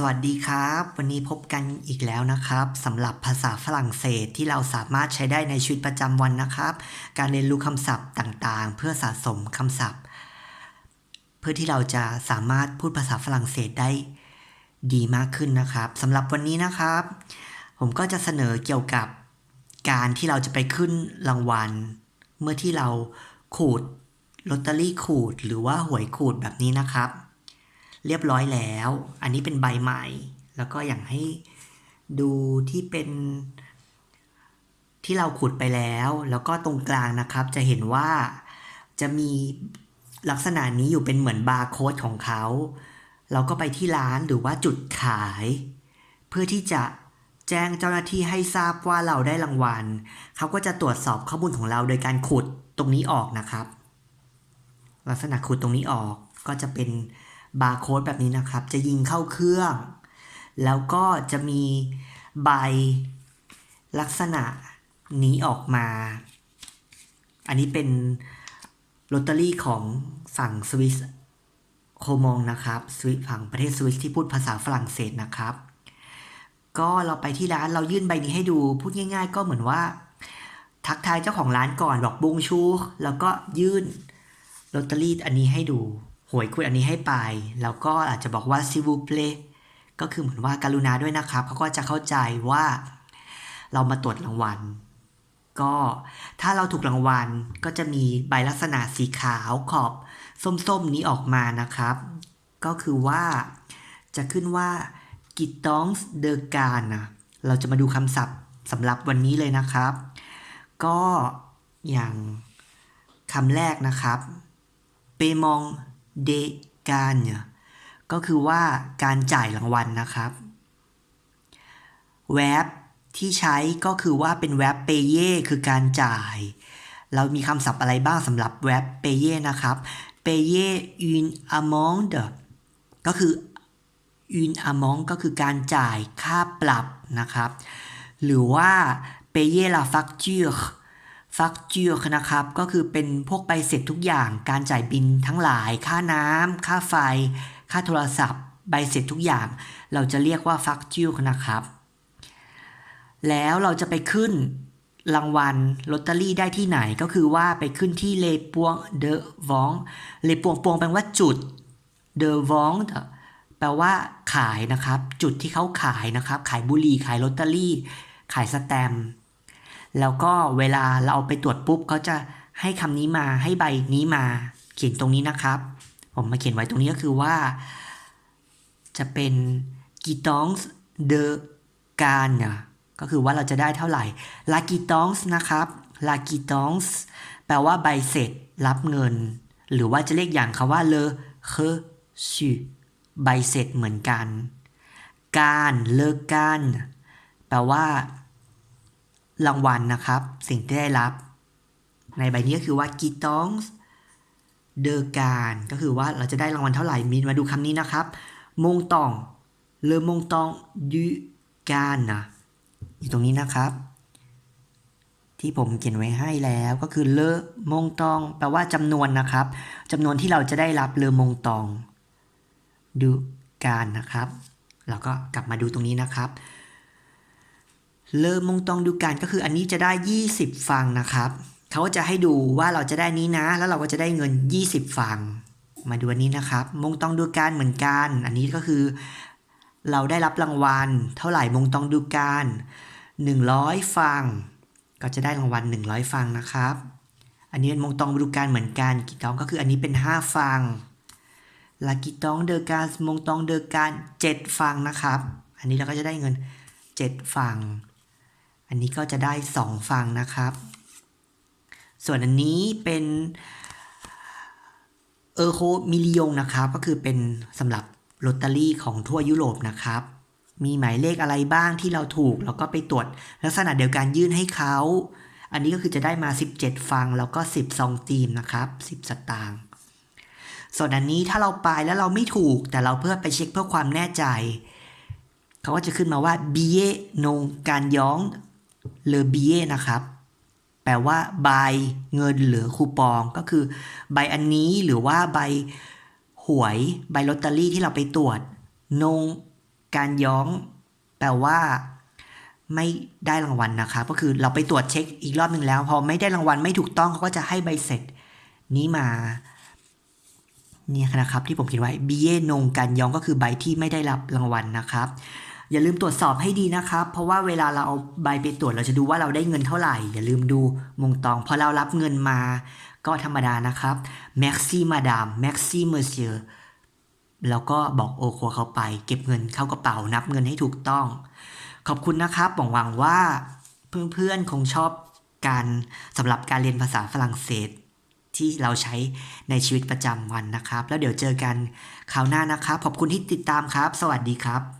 สวัสดีครับ วันนี้พบกันอีกแล้วนะครับสำหรับภาษาฝรั่งเศสที่เราสามารถใช้ได้ในชีวิตประจำวันนะครับ การเรียนรู้คำศัพท์ต่างๆ เพื่อสะสมคำศัพท์ เพื่อที่เราจะสามารถพูดภาษาฝรั่งเศสได้ดีมากขึ้นนะครับสำหรับวันนี้นะครับ ผมก็จะเสนอเกี่ยวกับการที่เราจะไปขึ้นรางวัล เมื่อที่เราขูดลอตเตอรี่ขูดหรือว่าหวยขูดแบบนี้นะครับ เรียบร้อยแล้ว อันนี้เป็นใบใหม่ แล้วก็อย่างให้ดูที่เป็นที่เราขุดไปแล้ว แล้วก็ตรงกลางนะครับ จะเห็นว่าจะมีลักษณะนี้อยู่เป็นเหมือนบาร์โค้ดของเขา เราก็ไปที่ร้านหรือว่าจุดขาย เพื่อที่จะแจ้งเจ้าหน้าที่ให้ทราบว่าเราได้รางวัล เขาก็จะตรวจสอบข้อมูลของเราโดยการขุดตรงนี้ออกนะครับ ลักษณะขุดตรงนี้ออกก็จะเป็น บาร์โค้ดแบบนี้นะครับ จะยิงเข้าเครื่อง แล้วก็จะมีใบลักษณะนี้ออกมา อันนี้เป็นลอตเตอรี่ของฝั่งสวิสโคมองนะครับสวิสฝั่งประเทศสวิสที่พูดภาษาฝรั่งเศสนะครับ ก็เราไปที่ร้านเรายื่นใบนี้ให้ดูพูดง่าย ๆ ก็เหมือนว่า ทักทายเจ้าของร้านก่อนบอกบงชู แล้วก็ยื่นลอตเตอรี่อันนี้ให้ดู หวยคุณอันนี้ให้ไป แล้วก็อาจจะบอกว่าซิวูเพลก็คือเหมือนว่าการุณาด้วยนะครับเขาก็จะเข้าใจว่าเรามาตรวจรางวัล ก็ถ้าเราถูกรางวัลก็จะมีใบลักษณะสีขาวขอบส้มๆนี้ออกมานะครับ ก็คือว่าจะขึ้นว่ากิตตองส์เดอการนะเราจะมาดูคำศัพท์สำหรับวันนี้เลยนะครับ ก็อย่างคำแรกนะครับเปมอง เดการเนี่ยก็คือว่าการจ่ายรางวัลนะครับแวบที่ใช้ก็คือว่าเป็นแวบเปเย่คือการจ่าย เรามีคำศัพท์อะไรบ้างสำหรับแวบเปเย่นะครับเปเย่อุนอามองเดก็คืออุนอามองก็คือการจ่ายค่าปรับนะครับ หรือว่าเปเย่ลาฟักเจอ ฟักเจอร์นะครับ ก็คือเป็นพวกใบเสร็จทุกอย่าง การจ่ายบินทั้งหลาย ค่าน้ำค่าไฟ ค่าโทรศัพท์ ใบเสร็จทุกอย่าง เราจะเรียกว่าฟักเจอร์นะครับ แล้วเราจะไปขึ้นรางวัลลอตเตอรี่ได้ที่ไหนก็คือว่าไปขึ้นที่เลปวงเดอวองเลปวงปวงแปลว่าจุดเดอวองแปลว่าขายนะครับ จุดที่เขาขายนะครับ ขายบุหรี่ขายลอตเตอรี่ ขายสแตมป์ แล้วก็เวลาเราเอาไปตรวจปุ๊บเขาจะให้คำนี้มาให้ใบนี้มา เขียนตรงนี้นะครับ ผมมาเขียนไว้ตรงนี้ก็คือว่า จะเป็นกีตองส์เดอการเนี่ยก็คือว่าเราจะได้เท่าไหร่ลากีตองส์นะครับลากีตองส์แปลว่าใบเสร็จรับเงิน หรือว่าจะเรียกอย่างคาว่าเลเคชูใบเสร็จเหมือนกัน การเลการแปลว่า รางวัลนะครับ สิ่งที่ได้รับ ในใบนี้ก็คือว่ากีตองส์เดอการก็คือว่าเราจะได้รางวัลเท่าไหร่มีมาดูคำนี้นะครับ มงตองเลมงตองดูการนะอยู่ตรงนี้นะครับ ที่ผมเขียนไว้ให้แล้วก็คือเลอมงตอง แปลว่าจำนวนนะครับจำนวนที่เราจะได้รับเลอมงตองดูการนะครับเราก็กลับมาดูตรงนี้นะครับ เลอมงตองดูการก็คืออันนี้จะได้ 20 ฟังนะครับเขาจะให้ดูว่าเราจะได้นี้นะ แล้วเราก็จะได้เงิน 20 ฟัง มาดูอันนี้นะครับ มงตองดูการเหมือนกัน อันนี้ก็คือ เราได้รับรางวัล เท่าไหร่มงตองดูการ 100 ฟัง ก็จะได้รางวัล 100 ฟังนะครับ อันนี้เป็นมงตองดูการเหมือนกันกีตองก็คืออันนี้เป็น 5 ฟังลากีตองเดอการมงตองเดอการ 7 ฟังนะครับ อันนี้เราก็จะได้เงิน 7 ฟัง อันนี้ก็จะได้2ฟังนะครับ ส่วนอันนี้เป็นเออร์โคมิลิยงนะครับ ก็คือเป็นสำหรับลอตเตอรี่ของทั่วยุโรปนะครับ มีหมายเลขอะไรบ้างที่เราถูก แล้วก็ไปตรวจลักษณะเดียวกันยื่นให้เขา อันนี้ก็คือจะได้มา 17 ฟังแล้วก็ 10 ซองตีมนะครับ 10 สตางค์ส่วนอันนี้ถ้าเราไปแล้วเราไม่ถูก แต่เราเพื่อไปเช็คเพื่อความแน่ใจ เขาก็จะขึ้นมาว่าบีเยนงการย้อง เลอบีเยนะครับ แปลว่าใบเงินหรือคูปองก็คือ ใบอันนี้หรือว่าใบหวยใบลอตเตอรี่ที่เราไปตรวจ นงการย้อง แปลว่า ไม่ได้รางวัลนะครับก็คือเราไปตรวจเช็คอีกรอบหนึ่งแล้ว พอไม่ได้รางวัลไม่ถูกต้องเขาก็จะให้ใบเสร็จ นี้มาเนี่ยนะครับที่ผมเขียนไว้บีเยนงการย้องก็คือใบที่ไม่ได้รับรางวัลนะครับ อย่าลืมตรวจสอบให้ดีนะครับ เพราะว่าเวลาเราเอาใบไปตรวจเราจะดูว่าเราได้เงินเท่าไหร่ อย่าลืมดูมงตองพอเรารับเงินมา ก็ธรรมดานะครับ merci madame merci monsieur แล้วก็บอกโอโคเขาไป เก็บเงินเข้ากระเป๋านับเงินให้ถูกต้อง ขอบคุณนะครับหวังหวังว่าเพื่อนๆคงชอบการสำหรับการเรียนภาษาฝรั่งเศสที่เราใช้ในชีวิตประจำวันนะครับ แล้วเดี๋ยวเจอกันคราวหน้านะครับ ขอบคุณที่ติดตามครับ สวัสดีครับ